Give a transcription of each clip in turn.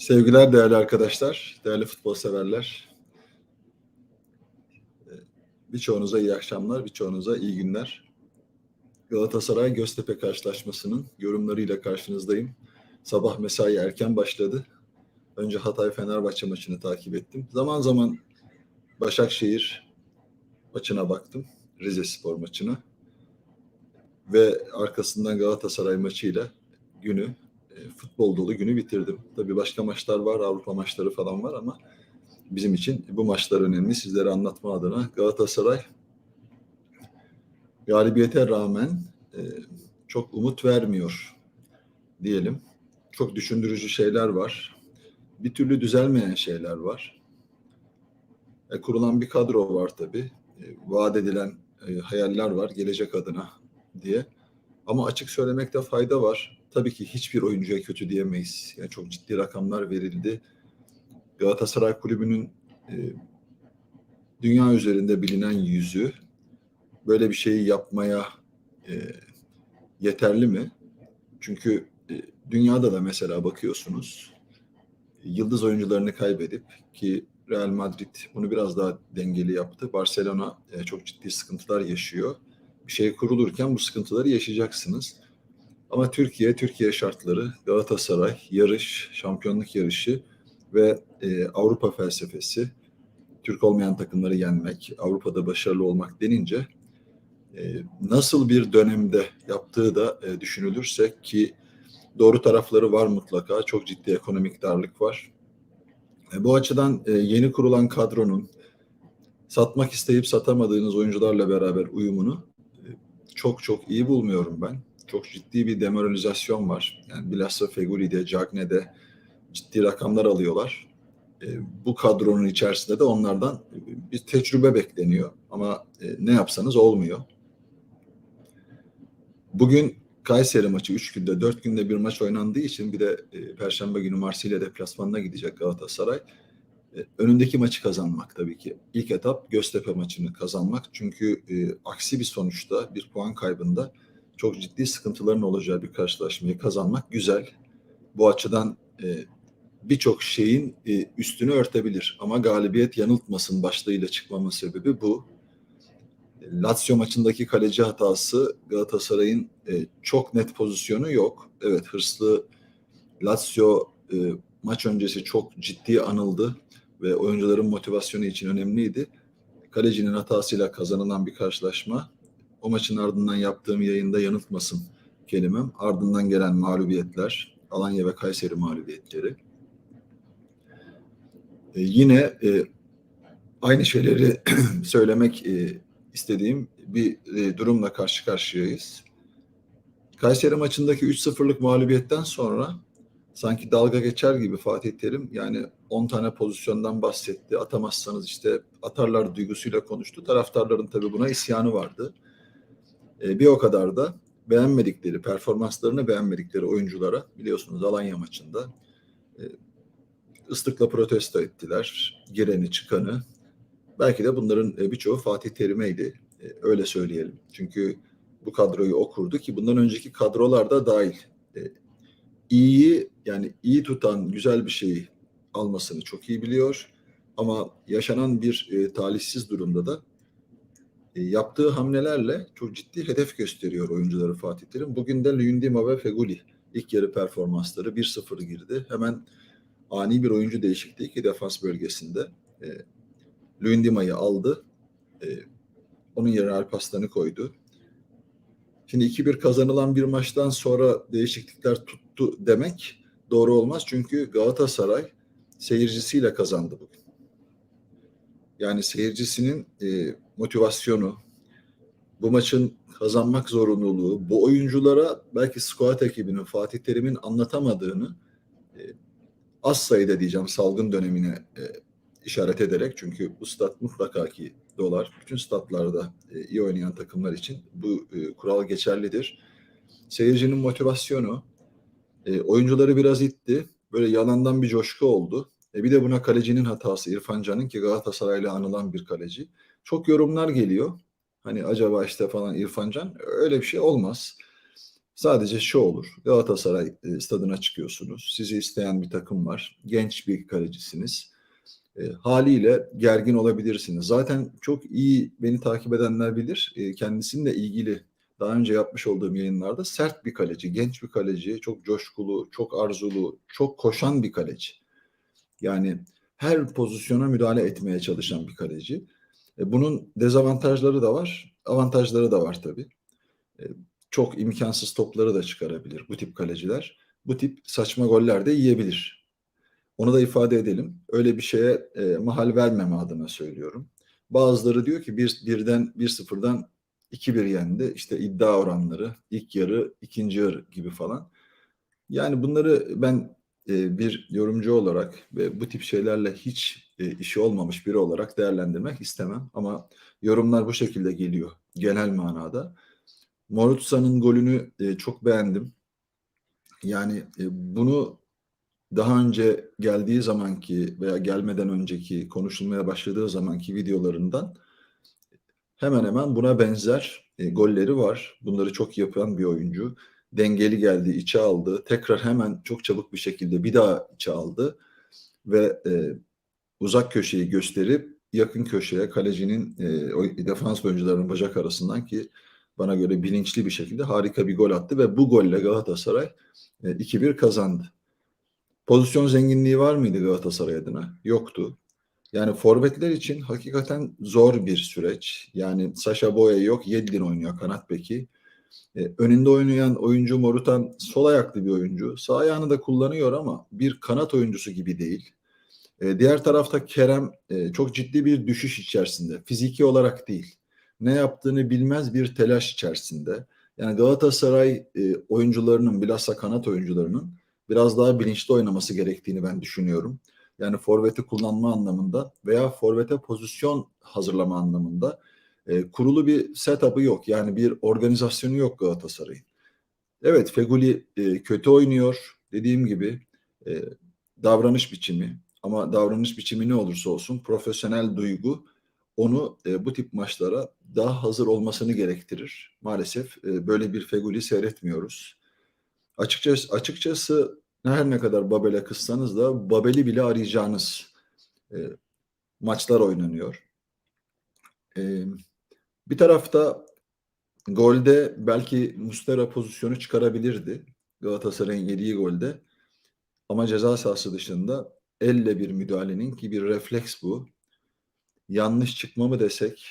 Sevgiler değerli arkadaşlar, değerli futbol severler. Ee, Birçoğunuza iyi akşamlar, birçoğunuza iyi günler. Galatasaray Göztepe karşılaşmasının yorumlarıyla karşınızdayım. Sabah mesai erken başladı. Önce Hatay Fenerbahçe maçını takip ettim. Zaman zaman Başakşehir maçına baktım. Rize Spor maçına. Ve arkasından Galatasaray maçıyla günü futbol dolu günü bitirdim. Tabii başka maçlar var, Avrupa maçları falan var ama bizim için bu maçlar önemli. Sizlere anlatma adına Galatasaray galibiyete rağmen e, çok umut vermiyor diyelim. Çok düşündürücü şeyler var. Bir türlü düzelmeyen şeyler var. E, kurulan bir kadro var tabii. E, vaat edilen e, hayaller var gelecek adına diye. Ama açık söylemekte fayda var. Tabii ki hiçbir oyuncuya kötü diyemeyiz. Yani çok ciddi rakamlar verildi. Galatasaray Kulübü'nün e, dünya üzerinde bilinen yüzü böyle bir şeyi yapmaya e, yeterli mi? Çünkü e, dünyada da mesela bakıyorsunuz yıldız oyuncularını kaybedip ki Real Madrid bunu biraz daha dengeli yaptı. Barcelona e, çok ciddi sıkıntılar yaşıyor. Bir şey kurulurken bu sıkıntıları yaşayacaksınız. Ama Türkiye, Türkiye şartları, Galatasaray, yarış, şampiyonluk yarışı ve e, Avrupa felsefesi, Türk olmayan takımları yenmek, Avrupa'da başarılı olmak denince e, nasıl bir dönemde yaptığı da e, düşünülürse ki doğru tarafları var mutlaka. Çok ciddi ekonomik darlık var. E, bu açıdan e, yeni kurulan kadronun satmak isteyip satamadığınız oyuncularla beraber uyumunu e, çok çok iyi bulmuyorum ben. Çok ciddi bir demoralizasyon var. Yani bilhassa Fegüli'de, Cagne'de ciddi rakamlar alıyorlar. E, bu kadronun içerisinde de onlardan bir tecrübe bekleniyor. Ama e, ne yapsanız olmuyor. Bugün Kayseri maçı 3 günde 4 günde bir maç oynandığı için bir de e, Perşembe günü Marsilya deplasmanına gidecek Galatasaray. E, önündeki maçı kazanmak tabii ki. İlk etap Göztepe maçını kazanmak. Çünkü e, aksi bir sonuçta bir puan kaybında çok ciddi sıkıntıların olacağı bir karşılaşmayı kazanmak güzel. Bu açıdan e, birçok şeyin e, üstünü örtebilir. Ama galibiyet yanıltmasın başlığıyla çıkmamın sebebi bu. Lazio maçındaki kaleci hatası Galatasaray'ın e, çok net pozisyonu yok. Evet hırslı Lazio e, maç öncesi çok ciddi anıldı ve oyuncuların motivasyonu için önemliydi. Kalecinin hatasıyla kazanılan bir karşılaşma. O maçın ardından yaptığım yayında yanıltmasın kelimem. Ardından gelen mağlubiyetler, Alanya ve Kayseri mağlubiyetleri. E, yine e, aynı şeyleri söylemek e, istediğim bir e, durumla karşı karşıyayız. Kayseri maçındaki 3-0'lık mağlubiyetten sonra sanki dalga geçer gibi Fatih Terim yani 10 tane pozisyondan bahsetti. Atamazsanız işte atarlar duygusuyla konuştu. Taraftarların tabii buna isyanı vardı. E, bir o kadar da beğenmedikleri, performanslarını beğenmedikleri oyunculara biliyorsunuz Alanya maçında e, ıslıkla protesto ettiler. Gireni çıkanı Belki de bunların e, birçoğu Fatih Terim'eydi. E, öyle söyleyelim. Çünkü bu kadroyu okurdu ki bundan önceki kadrolar da dahil. İyiyi yani iyi tutan güzel bir şeyi almasını çok iyi biliyor. Ama yaşanan bir e, talihsiz durumda da yaptığı hamlelerle çok ciddi hedef gösteriyor oyuncuları Fatih Terim. Bugün de Luyendima ve Feguli ilk yarı performansları 1-0 girdi. Hemen ani bir oyuncu değişikliği ki defans bölgesinde. E, Luyendima'yı aldı. E, onun yerine Alpaslan'ı koydu. Şimdi 2-1 kazanılan bir maçtan sonra değişiklikler tuttu demek doğru olmaz. Çünkü Galatasaray seyircisiyle kazandı bugün. Yani seyircisinin e, motivasyonu, bu maçın kazanmak zorunluluğu, bu oyunculara belki squad ekibinin Fatih Terim'in anlatamadığını e, az sayıda diyeceğim salgın dönemine e, işaret ederek çünkü bu stat mutlaka ki dolar. Bütün statlarda e, iyi oynayan takımlar için bu e, kural geçerlidir. Seyircinin motivasyonu e, oyuncuları biraz itti. Böyle yalandan bir coşku oldu. E, bir de buna kalecinin hatası İrfan Can'ın ki Galatasaray'la anılan bir kaleci. Çok yorumlar geliyor. Hani acaba işte falan İrfan Can öyle bir şey olmaz. Sadece şu olur. Galatasaray e, stadına çıkıyorsunuz. Sizi isteyen bir takım var. Genç bir kalecisiniz. E, haliyle gergin olabilirsiniz. Zaten çok iyi beni takip edenler bilir. E, kendisininle ilgili daha önce yapmış olduğum yayınlarda sert bir kaleci, genç bir kaleci, çok coşkulu, çok arzulu, çok koşan bir kaleci. Yani her pozisyona müdahale etmeye çalışan bir kaleci. E, bunun dezavantajları da var, avantajları da var tabii. E, çok imkansız topları da çıkarabilir bu tip kaleciler. Bu tip saçma goller de yiyebilir. Onu da ifade edelim. Öyle bir şeye e, mahal vermeme adına söylüyorum. Bazıları diyor ki bir, birden bir sıfırdan 2-1 yendi. İşte iddia oranları ilk yarı, ikinci yarı gibi falan. Yani bunları ben bir yorumcu olarak ve bu tip şeylerle hiç e, işi olmamış biri olarak değerlendirmek istemem. Ama yorumlar bu şekilde geliyor genel manada. Morutsa'nın golünü e, çok beğendim. Yani e, bunu daha önce geldiği zamanki veya gelmeden önceki konuşulmaya başladığı zamanki videolarından hemen hemen buna benzer e, golleri var. Bunları çok yapan bir oyuncu. Dengeli geldi, içe aldı. Tekrar hemen çok çabuk bir şekilde bir daha içe aldı. Ve e, uzak köşeyi gösterip yakın köşeye kalecinin e, o defans oyuncularının bacak arasından ki bana göre bilinçli bir şekilde harika bir gol attı ve bu golle Galatasaray e, 2-1 kazandı. Pozisyon zenginliği var mıydı Galatasaray adına? Yoktu. Yani forvetler için hakikaten zor bir süreç. Yani Sasha Boya yok, Yedlin oynuyor kanat beki. Ee, önünde oynayan oyuncu Morutan sol ayaklı bir oyuncu. Sağ ayağını da kullanıyor ama bir kanat oyuncusu gibi değil. Ee, diğer tarafta Kerem e, çok ciddi bir düşüş içerisinde. Fiziki olarak değil. Ne yaptığını bilmez bir telaş içerisinde. Yani Galatasaray e, oyuncularının bilhassa kanat oyuncularının biraz daha bilinçli oynaması gerektiğini ben düşünüyorum. Yani forveti kullanma anlamında veya forvete pozisyon hazırlama anlamında e, kurulu bir setup'ı yok. Yani bir organizasyonu yok Galatasaray'ın. Evet Feguli e, kötü oynuyor dediğim gibi e, davranış biçimi ama davranış biçimi ne olursa olsun profesyonel duygu onu e, bu tip maçlara daha hazır olmasını gerektirir. Maalesef e, böyle bir Feguli seyretmiyoruz. Açıkçası, açıkçası her ne kadar Babel'e kızsanız da Babel'i bile arayacağınız e, maçlar oynanıyor. E, bir tarafta golde belki Mustera pozisyonu çıkarabilirdi. Galatasaray'ın yediği golde. Ama ceza sahası dışında elle bir müdahalenin ki bir refleks bu. Yanlış çıkma mı desek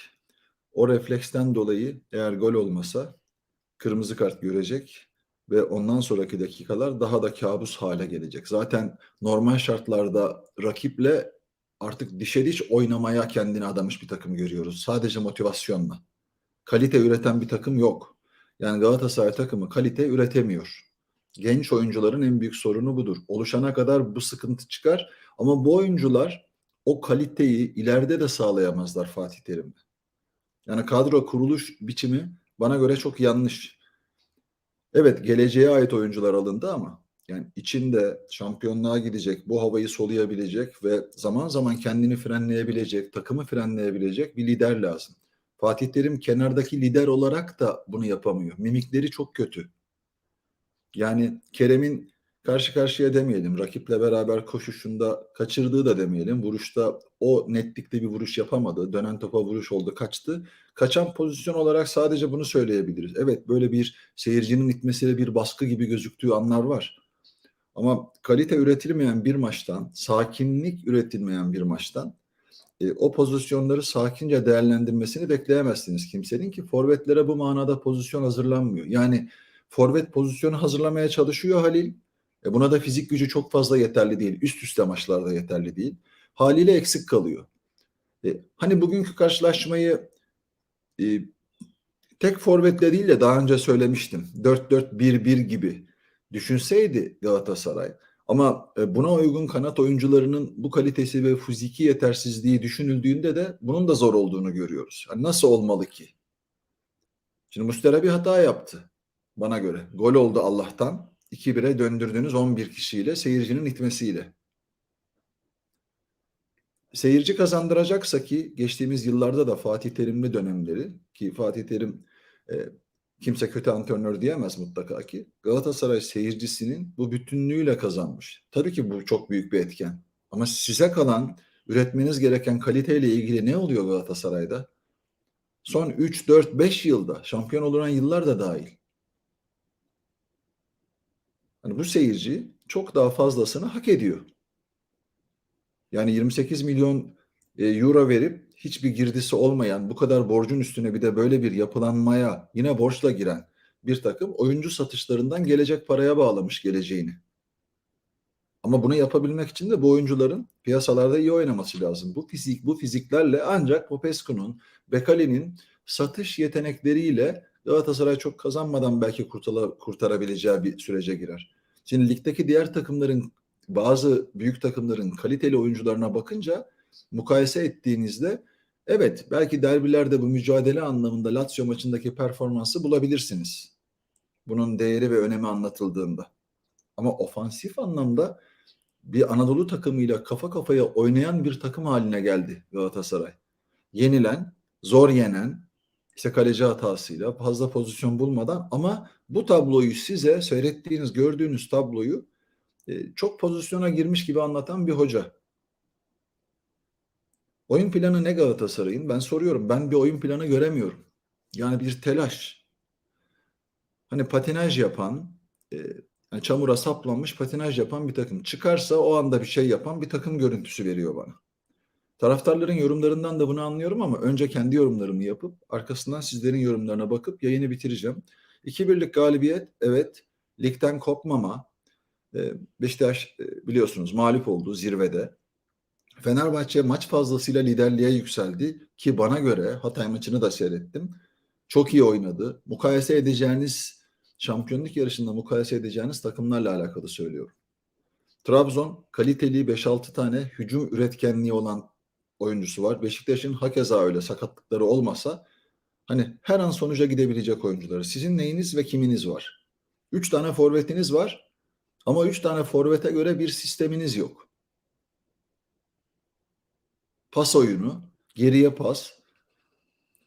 o refleksten dolayı eğer gol olmasa kırmızı kart görecek ve ondan sonraki dakikalar daha da kabus hale gelecek. Zaten normal şartlarda rakiple artık dişe diş oynamaya kendini adamış bir takım görüyoruz. Sadece motivasyonla. Kalite üreten bir takım yok. Yani Galatasaray takımı kalite üretemiyor. Genç oyuncuların en büyük sorunu budur. Oluşana kadar bu sıkıntı çıkar ama bu oyuncular o kaliteyi ileride de sağlayamazlar Fatih Terim'le. Yani kadro kuruluş biçimi bana göre çok yanlış. Evet geleceğe ait oyuncular alındı ama yani içinde şampiyonluğa gidecek, bu havayı soluyabilecek ve zaman zaman kendini frenleyebilecek, takımı frenleyebilecek bir lider lazım. Fatih Terim kenardaki lider olarak da bunu yapamıyor. Mimikleri çok kötü. Yani Kerem'in karşı karşıya demeyelim. Rakiple beraber koşuşunda kaçırdığı da demeyelim. Vuruşta o netlikte bir vuruş yapamadı. Dönen topa vuruş oldu, kaçtı. Kaçan pozisyon olarak sadece bunu söyleyebiliriz. Evet böyle bir seyircinin itmesiyle bir baskı gibi gözüktüğü anlar var. Ama kalite üretilmeyen bir maçtan, sakinlik üretilmeyen bir maçtan e, o pozisyonları sakince değerlendirmesini bekleyemezsiniz kimsenin ki forvetlere bu manada pozisyon hazırlanmıyor. Yani forvet pozisyonu hazırlamaya çalışıyor Halil. E buna da fizik gücü çok fazla yeterli değil. Üst üste maçlarda yeterli değil. Haliyle eksik kalıyor. E, hani bugünkü karşılaşmayı e, tek forvetle değil de daha önce söylemiştim. 4-4-1-1 gibi düşünseydi Galatasaray ama e, buna uygun kanat oyuncularının bu kalitesi ve fiziki yetersizliği düşünüldüğünde de bunun da zor olduğunu görüyoruz. Yani nasıl olmalı ki? Şimdi Mustera bir hata yaptı bana göre. Gol oldu Allah'tan. 2-1'e döndürdüğünüz 11 kişiyle seyircinin itmesiyle. Seyirci kazandıracaksa ki geçtiğimiz yıllarda da Fatih Terimli dönemleri ki Fatih Terim e, Kimse kötü antrenör diyemez mutlaka ki. Galatasaray seyircisinin bu bütünlüğüyle kazanmış. Tabii ki bu çok büyük bir etken. Ama size kalan üretmeniz gereken kaliteyle ilgili ne oluyor Galatasaray'da? Son 3, 4, 5 yılda şampiyon olan yıllar da dahil. Hani bu seyirci çok daha fazlasını hak ediyor. Yani 28 milyon euro verip hiçbir girdisi olmayan bu kadar borcun üstüne bir de böyle bir yapılanmaya yine borçla giren bir takım oyuncu satışlarından gelecek paraya bağlamış geleceğini. Ama bunu yapabilmek için de bu oyuncuların piyasalarda iyi oynaması lazım. Bu fizik, bu fiziklerle ancak Popescu'nun, Bekali'nin satış yetenekleriyle Galatasaray çok kazanmadan belki kurtala, kurtarabileceği bir sürece girer. Şimdi ligdeki diğer takımların bazı büyük takımların kaliteli oyuncularına bakınca mukayese ettiğinizde evet belki derbilerde bu mücadele anlamında Lazio maçındaki performansı bulabilirsiniz. Bunun değeri ve önemi anlatıldığında. Ama ofansif anlamda bir Anadolu takımıyla kafa kafaya oynayan bir takım haline geldi Galatasaray. Yenilen, zor yenen, işte kaleci hatasıyla fazla pozisyon bulmadan ama bu tabloyu size seyrettiğiniz, gördüğünüz tabloyu e, çok pozisyona girmiş gibi anlatan bir hoca. Oyun planı ne Galatasaray'ın? Ben soruyorum. Ben bir oyun planı göremiyorum. Yani bir telaş. Hani patinaj yapan, e, yani çamura saplanmış patinaj yapan bir takım. Çıkarsa o anda bir şey yapan bir takım görüntüsü veriyor bana. Taraftarların yorumlarından da bunu anlıyorum ama önce kendi yorumlarımı yapıp arkasından sizlerin yorumlarına bakıp yayını bitireceğim. 2-1'lik galibiyet evet ligden kopmama. Ee, Beşiktaş e, biliyorsunuz mağlup oldu zirvede. Fenerbahçe maç fazlasıyla liderliğe yükseldi ki bana göre Hatay maçını da seyrettim. Çok iyi oynadı. Mukayese edeceğiniz şampiyonluk yarışında mukayese edeceğiniz takımlarla alakalı söylüyorum. Trabzon kaliteli 5-6 tane hücum üretkenliği olan oyuncusu var. Beşiktaş'ın hakeza öyle sakatlıkları olmasa hani her an sonuca gidebilecek oyuncuları. Sizin neyiniz ve kiminiz var? Üç tane forvetiniz var ama üç tane forvete göre bir sisteminiz yok. Pas oyunu, geriye pas,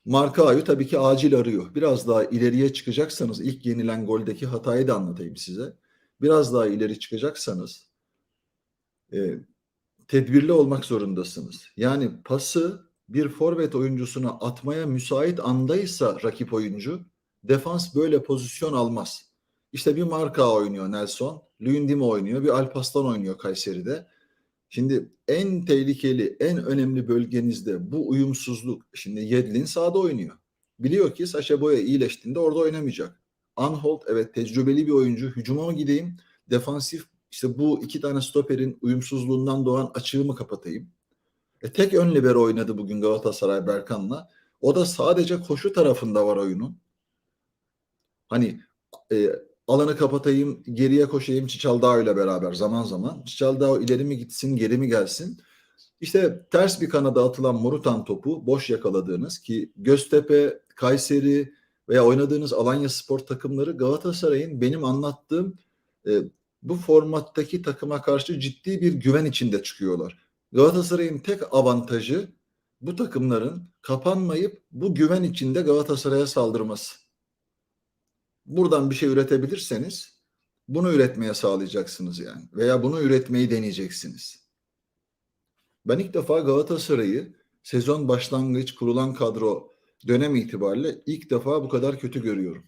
Marka ayı tabii ki acil arıyor. Biraz daha ileriye çıkacaksanız ilk yenilen goldeki hatayı da anlatayım size. Biraz daha ileri çıkacaksanız e, tedbirli olmak zorundasınız. Yani pası bir forvet oyuncusuna atmaya müsait andaysa rakip oyuncu defans böyle pozisyon almaz. İşte bir marka oynuyor Nelson, Luyendam oynuyor, bir Alpaslan oynuyor Kayseri'de. Şimdi en tehlikeli, en önemli bölgenizde bu uyumsuzluk. Şimdi Yedlin sağda oynuyor. Biliyor ki Saşa Boya iyileştiğinde orada oynamayacak. Anholt evet tecrübeli bir oyuncu. Hücuma mı gideyim? Defansif işte bu iki tane stoperin uyumsuzluğundan doğan açığımı kapatayım. E, tek ön libero oynadı bugün Galatasaray Berkan'la. O da sadece koşu tarafında var oyunun. Hani e, alanı kapatayım, geriye koşayım Çiçaldao ile beraber zaman zaman. Çiçaldao ileri mi gitsin, geri mi gelsin? İşte ters bir kanada atılan Morutan topu boş yakaladığınız ki Göztepe, Kayseri veya oynadığınız Alanya Spor takımları Galatasaray'ın benim anlattığım e, bu formattaki takıma karşı ciddi bir güven içinde çıkıyorlar. Galatasaray'ın tek avantajı bu takımların kapanmayıp bu güven içinde Galatasaray'a saldırması buradan bir şey üretebilirseniz bunu üretmeye sağlayacaksınız yani. Veya bunu üretmeyi deneyeceksiniz. Ben ilk defa Galatasaray'ı sezon başlangıç kurulan kadro dönem itibariyle ilk defa bu kadar kötü görüyorum.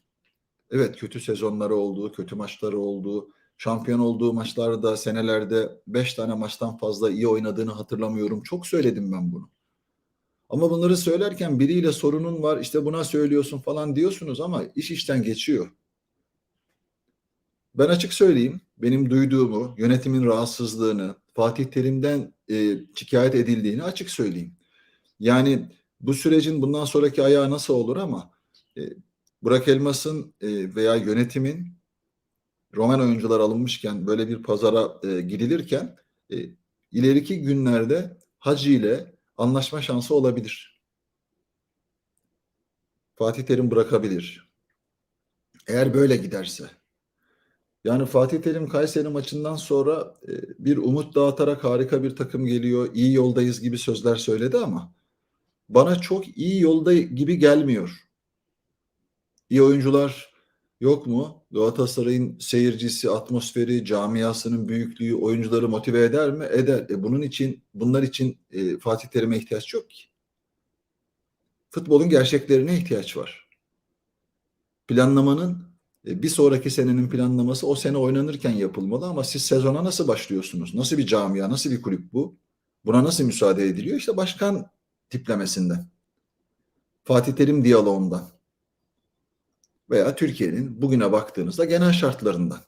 Evet kötü sezonları oldu, kötü maçları oldu. Şampiyon olduğu maçlarda senelerde 5 tane maçtan fazla iyi oynadığını hatırlamıyorum. Çok söyledim ben bunu. Ama bunları söylerken biriyle sorunun var işte buna söylüyorsun falan diyorsunuz ama iş işten geçiyor. Ben açık söyleyeyim benim duyduğumu, yönetimin rahatsızlığını, Fatih Terim'den e, şikayet edildiğini açık söyleyeyim. Yani bu sürecin bundan sonraki ayağı nasıl olur ama e, Burak Elmas'ın e, veya yönetimin Roman oyuncular alınmışken böyle bir pazara e, gidilirken e, ileriki günlerde Hacı ile anlaşma şansı olabilir. Fatih Terim bırakabilir. Eğer böyle giderse. Yani Fatih Terim Kayseri maçından sonra e, bir umut dağıtarak harika bir takım geliyor, iyi yoldayız gibi sözler söyledi ama bana çok iyi yolda gibi gelmiyor. İyi oyuncular yok mu? Galatasaray'ın seyircisi, atmosferi, camiasının büyüklüğü oyuncuları motive eder mi? Eder. E bunun için bunlar için e, Fatih Terim'e ihtiyaç yok ki. Futbolun gerçeklerine ihtiyaç var. Planlamanın e, bir sonraki senenin planlaması o sene oynanırken yapılmalı ama siz sezona nasıl başlıyorsunuz? Nasıl bir camia, nasıl bir kulüp bu? Buna nasıl müsaade ediliyor? İşte başkan tiplemesinden. Fatih Terim diyaloğundan. Veya Türkiye'nin bugüne baktığınızda genel şartlarından.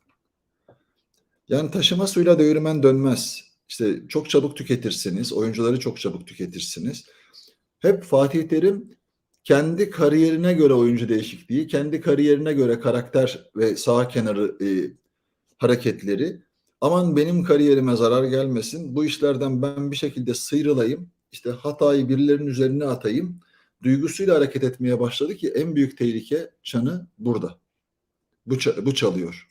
Yani taşıma suyla değirmen dönmez. İşte çok çabuk tüketirsiniz, oyuncuları çok çabuk tüketirsiniz. Hep Fatih Terim kendi kariyerine göre oyuncu değişikliği, kendi kariyerine göre karakter ve sağ kenarı e, hareketleri. Aman benim kariyerime zarar gelmesin, bu işlerden ben bir şekilde sıyrılayım, işte hatayı birilerinin üzerine atayım duygusuyla hareket etmeye başladı ki en büyük tehlike çanı burada. Bu, bu çalıyor.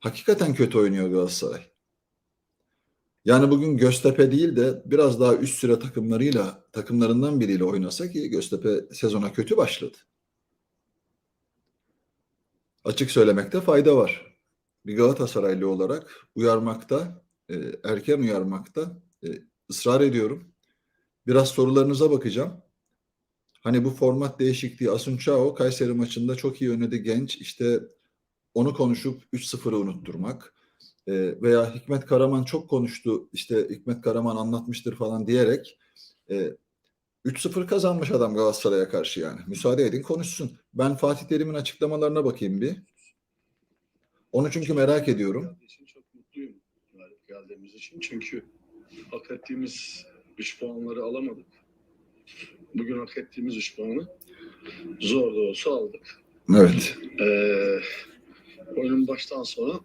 Hakikaten kötü oynuyor Galatasaray. Yani bugün Göztepe değil de biraz daha üst sıra takımlarıyla takımlarından biriyle oynasa ki Göztepe sezona kötü başladı. Açık söylemekte fayda var. Bir Galatasaraylı olarak uyarmakta, e, erken uyarmakta e, ısrar ediyorum. Biraz sorularınıza bakacağım. Hani bu format değişikliği Asunçao Kayseri maçında çok iyi oynadı genç. İşte onu konuşup 3-0'ı unutturmak. Ee, veya Hikmet Karaman çok konuştu. İşte Hikmet Karaman anlatmıştır falan diyerek e, 3-0 kazanmış adam Galatasaray'a karşı yani. Müsaade edin konuşsun. Ben Fatih Terim'in açıklamalarına bakayım bir. Onu çünkü merak ediyorum. Çok mutluyum geldiğimiz için. Çünkü hak ettiğimiz 3 puanları alamadık. Bugün hak ettiğimiz 3 puanı zor da olsa aldık. Evet. Ee, oyunun baştan sonra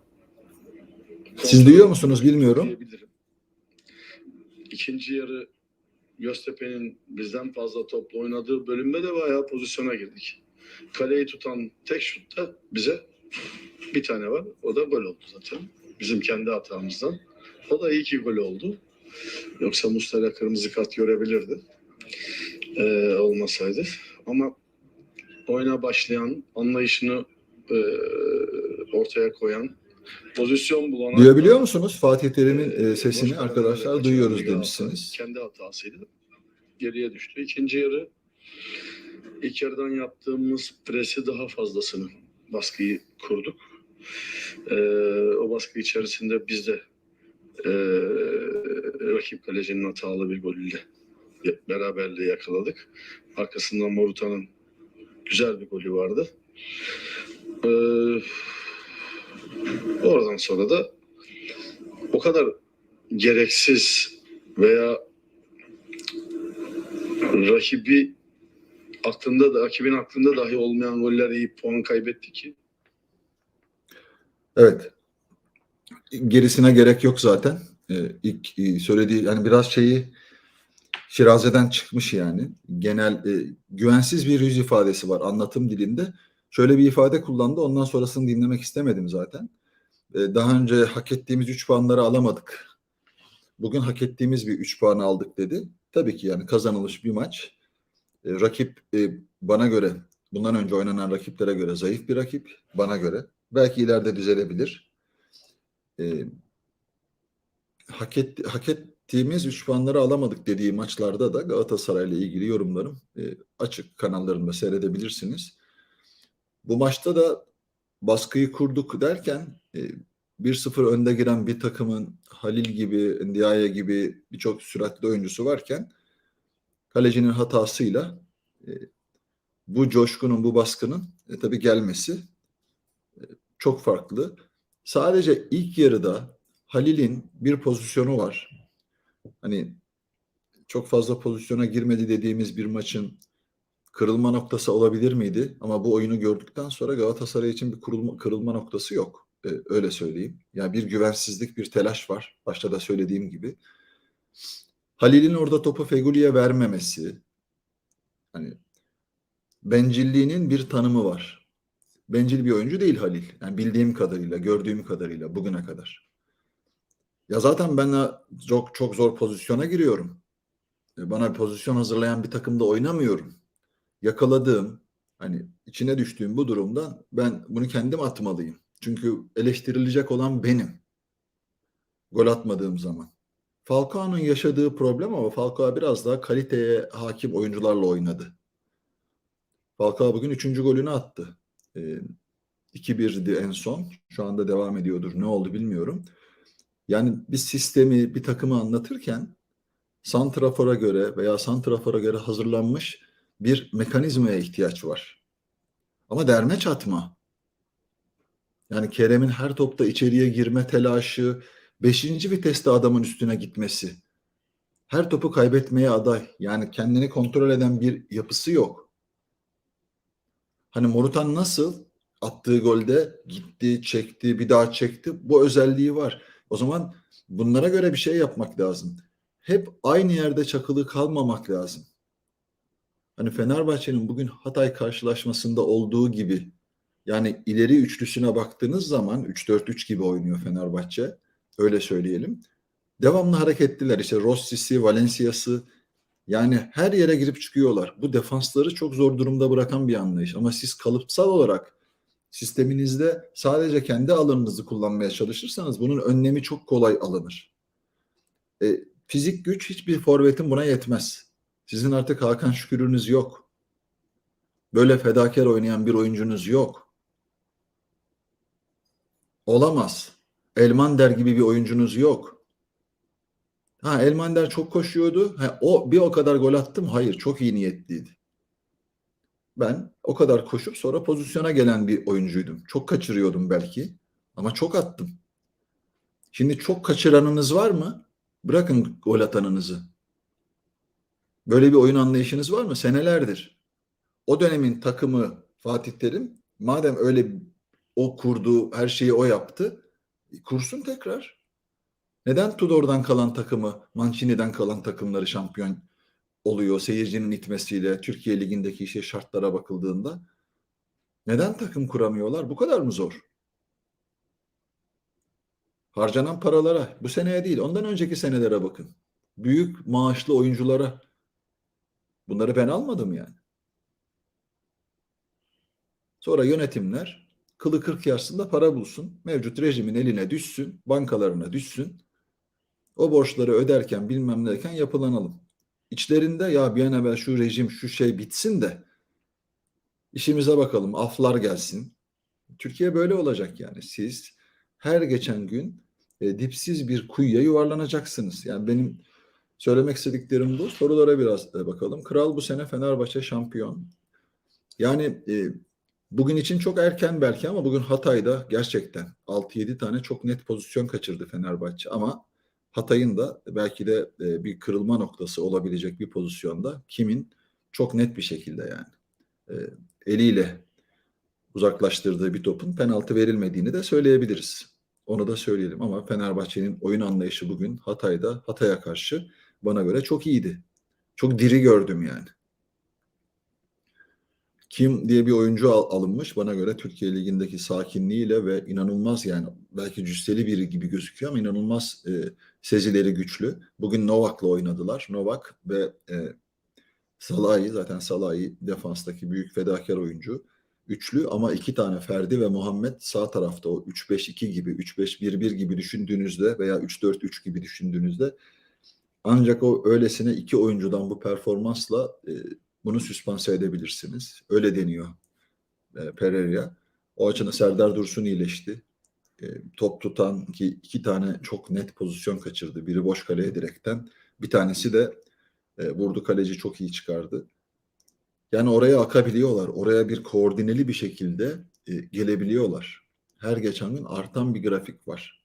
Siz duyuyor musunuz bilmiyorum. İkinci yarı Göztepe'nin bizden fazla topla oynadığı bölümde de bayağı pozisyona girdik. Kaleyi tutan tek şutta bize bir tane var. O da gol oldu zaten. Bizim kendi hatamızdan. O da iyi ki gol oldu. Yoksa Muslera kırmızı kart görebilirdi. Ee, olmasaydı. Ama oyuna başlayan, anlayışını e, ortaya koyan, pozisyon bulan... Duyabiliyor musunuz Fatih Terim'in Ee, e, sesini arkadaşlar duyuyoruz demişsiniz. Kendi hatasıydı. Geriye düştü. İkinci yarı ilk yarıdan yaptığımız presi daha fazlasını baskıyı kurduk. Ee, o baskı içerisinde biz de ee, rakip kalecinin hatalı bir golüyle beraberliği yakaladık. Arkasından Morutan'ın güzel bir golü vardı. Ee, oradan sonra da o kadar gereksiz veya rakibi aklında da rakibin aklında dahi olmayan goller yiyip puan kaybetti ki Evet. Gerisine gerek yok zaten. Ee, ilk e, söylediği yani biraz şeyi Şiraze'den çıkmış yani. Genel e, güvensiz bir yüz ifadesi var anlatım dilinde. Şöyle bir ifade kullandı. Ondan sonrasını dinlemek istemedim zaten. E, daha önce hak ettiğimiz 3 puanları alamadık. Bugün hak ettiğimiz bir 3 puanı aldık dedi. Tabii ki yani kazanılmış bir maç. E, rakip e, bana göre bundan önce oynanan rakiplere göre zayıf bir rakip. Bana göre. Belki ileride düzelebilir. E, hak, etti, hak ettiğimiz 3 puanları alamadık dediği maçlarda da Galatasaray ile ilgili yorumlarım e, açık kanallarında seyredebilirsiniz. Bu maçta da baskıyı kurduk derken e, 1-0 önde giren bir takımın Halil gibi, Ndiaye gibi birçok süratli oyuncusu varken kalecinin hatasıyla e, bu coşkunun, bu baskının e, tabii gelmesi e, çok farklı. Sadece ilk yarıda Halil'in bir pozisyonu var. Hani çok fazla pozisyona girmedi dediğimiz bir maçın kırılma noktası olabilir miydi? Ama bu oyunu gördükten sonra Galatasaray için bir kırılma, kırılma noktası yok. Ee, öyle söyleyeyim. Yani bir güvensizlik, bir telaş var. Başta da söylediğim gibi. Halil'in orada topu Feguli'ye vermemesi, hani bencilliğinin bir tanımı var. Bencil bir oyuncu değil Halil. Yani bildiğim kadarıyla, gördüğüm kadarıyla bugüne kadar. Ya zaten ben çok çok zor pozisyona giriyorum. Bana bir pozisyon hazırlayan bir takımda oynamıyorum. Yakaladığım, Hani içine düştüğüm bu durumdan ben bunu kendim atmalıyım. Çünkü eleştirilecek olan benim. Gol atmadığım zaman. Falcao'nun yaşadığı problem ama Falcao biraz daha kaliteye hakim oyuncularla oynadı. Falcao bugün üçüncü golünü attı. Ee, 2-1'di en son. Şu anda devam ediyordur. Ne oldu bilmiyorum. Yani bir sistemi, bir takımı anlatırken santrafora göre veya santrafora göre hazırlanmış bir mekanizmaya ihtiyaç var. Ama derme çatma. Yani Kerem'in her topta içeriye girme telaşı, beşinci viteste adamın üstüne gitmesi. Her topu kaybetmeye aday. Yani kendini kontrol eden bir yapısı yok. Hani Morutan nasıl attığı golde gitti, çekti, bir daha çekti. Bu özelliği var. O zaman bunlara göre bir şey yapmak lazım. Hep aynı yerde çakılı kalmamak lazım. Hani Fenerbahçe'nin bugün Hatay karşılaşmasında olduğu gibi yani ileri üçlüsüne baktığınız zaman 3-4-3 gibi oynuyor Fenerbahçe. Öyle söyleyelim. Devamlı hareketliler. İşte Rossi'si, Valencia'sı yani her yere girip çıkıyorlar. Bu defansları çok zor durumda bırakan bir anlayış. Ama siz kalıpsal olarak sisteminizde sadece kendi alanınızı kullanmaya çalışırsanız bunun önlemi çok kolay alınır. E, fizik güç hiçbir forvetin buna yetmez. Sizin artık Hakan Şükür'ünüz yok. Böyle fedakar oynayan bir oyuncunuz yok. Olamaz. Elmander gibi bir oyuncunuz yok. Ha Elmander çok koşuyordu. Ha, o bir o kadar gol attım. Hayır, çok iyi niyetliydi. Ben o kadar koşup sonra pozisyona gelen bir oyuncuydum. Çok kaçırıyordum belki ama çok attım. Şimdi çok kaçıranınız var mı? Bırakın gol atanınızı. Böyle bir oyun anlayışınız var mı? Senelerdir. O dönemin takımı Fatih Terim madem öyle o kurdu, her şeyi o yaptı, kursun tekrar. Neden Tudor'dan kalan takımı, Mancini'den kalan takımları şampiyon oluyor seyircinin itmesiyle Türkiye Ligi'ndeki işe şartlara bakıldığında? Neden takım kuramıyorlar? Bu kadar mı zor? Harcanan paralara, bu seneye değil, ondan önceki senelere bakın. Büyük maaşlı oyunculara. Bunları ben almadım yani. Sonra yönetimler kılı kırk yaşında para bulsun, mevcut rejimin eline düşsün, bankalarına düşsün. O borçları öderken bilmem ne derken yapılanalım. İçlerinde ya bir an evvel şu rejim şu şey bitsin de işimize bakalım aflar gelsin. Türkiye böyle olacak yani. Siz her geçen gün e, dipsiz bir kuyuya yuvarlanacaksınız. Yani benim söylemek istediklerim bu. Sorulara biraz e, bakalım. Kral bu sene Fenerbahçe şampiyon. Yani e, bugün için çok erken belki ama bugün Hatay'da gerçekten 6-7 tane çok net pozisyon kaçırdı Fenerbahçe ama Hatay'ın da belki de e, bir kırılma noktası olabilecek bir pozisyonda kimin çok net bir şekilde yani e, eliyle uzaklaştırdığı bir topun penaltı verilmediğini de söyleyebiliriz. Onu da söyleyelim ama Fenerbahçe'nin oyun anlayışı bugün Hatay'da Hatay'a karşı bana göre çok iyiydi. Çok diri gördüm yani. Kim diye bir oyuncu al- alınmış bana göre Türkiye Ligi'ndeki sakinliğiyle ve inanılmaz yani belki cüsseli biri gibi gözüküyor ama inanılmaz e, sezileri güçlü. Bugün Novak'la oynadılar. Novak ve e, Salahi zaten Salahi defanstaki büyük fedakar oyuncu. Üçlü ama iki tane Ferdi ve Muhammed sağ tarafta o 3-5-2 gibi 3-5-1-1 gibi düşündüğünüzde veya 3-4-3 gibi düşündüğünüzde ancak o öylesine iki oyuncudan bu performansla e, bunu süspanse edebilirsiniz. Öyle deniyor e, Pereira. O açıdan Serdar Dursun iyileşti. E, top tutan ki iki tane çok net pozisyon kaçırdı. Biri boş kaleye direkten. Bir tanesi de e, vurdu kaleci çok iyi çıkardı. Yani oraya akabiliyorlar. Oraya bir koordineli bir şekilde e, gelebiliyorlar. Her geçen gün artan bir grafik var.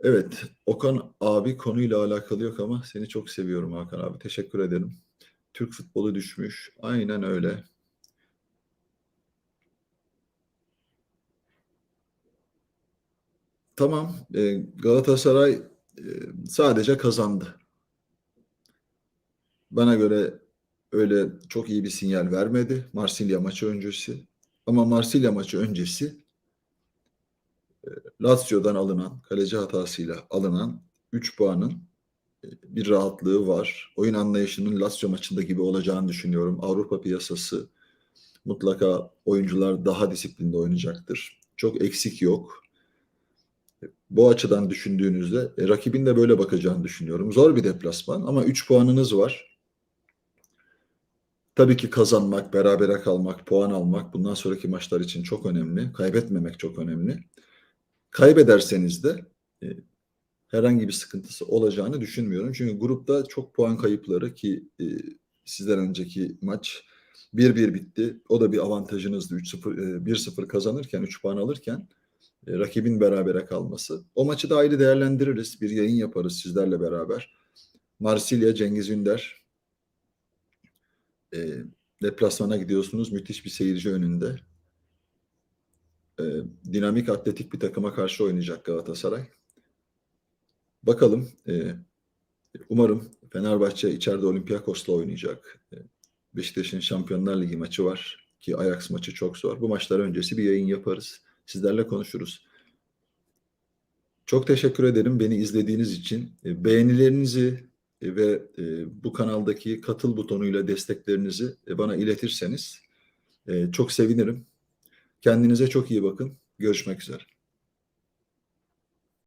Evet, Okan abi konuyla alakalı yok ama seni çok seviyorum Hakan abi. Teşekkür ederim. Türk futbolu düşmüş. Aynen öyle. Tamam, e, Galatasaray e, sadece kazandı. Bana göre öyle çok iyi bir sinyal vermedi Marsilya maçı öncesi. Ama Marsilya maçı öncesi e, Lazio'dan alınan, kaleci hatasıyla alınan 3 puanın e, bir rahatlığı var. Oyun anlayışının Lazio maçında gibi olacağını düşünüyorum. Avrupa piyasası Mutlaka oyuncular daha disiplinde oynayacaktır. Çok eksik yok. Bu açıdan düşündüğünüzde e, rakibin de böyle bakacağını düşünüyorum. Zor bir deplasman ama 3 puanınız var. Tabii ki kazanmak, berabere kalmak, puan almak bundan sonraki maçlar için çok önemli. Kaybetmemek çok önemli. Kaybederseniz de e, herhangi bir sıkıntısı olacağını düşünmüyorum. Çünkü grupta çok puan kayıpları ki e, sizden önceki maç 1-1 bitti. O da bir avantajınızdı. 3-0 e, 1-0 kazanırken 3 puan alırken e, rakibin berabere kalması. O maçı da ayrı değerlendiririz. Bir yayın yaparız sizlerle beraber. Marsilya, Cengiz Ünder e, deplasmana gidiyorsunuz. Müthiş bir seyirci önünde. E, dinamik atletik bir takıma karşı oynayacak Galatasaray. Bakalım. e, umarım Fenerbahçe içeride Olympiakos'la oynayacak. E, Beşiktaş'ın Şampiyonlar Ligi maçı var ki Ajax maçı çok zor. Bu maçlar öncesi bir yayın yaparız. Sizlerle konuşuruz. Çok teşekkür ederim beni izlediğiniz için. E, Beğenilerinizi e, ve e, bu kanaldaki katıl butonuyla desteklerinizi bana iletirseniz çok sevinirim. Kendinize çok iyi bakın. Görüşmek üzere.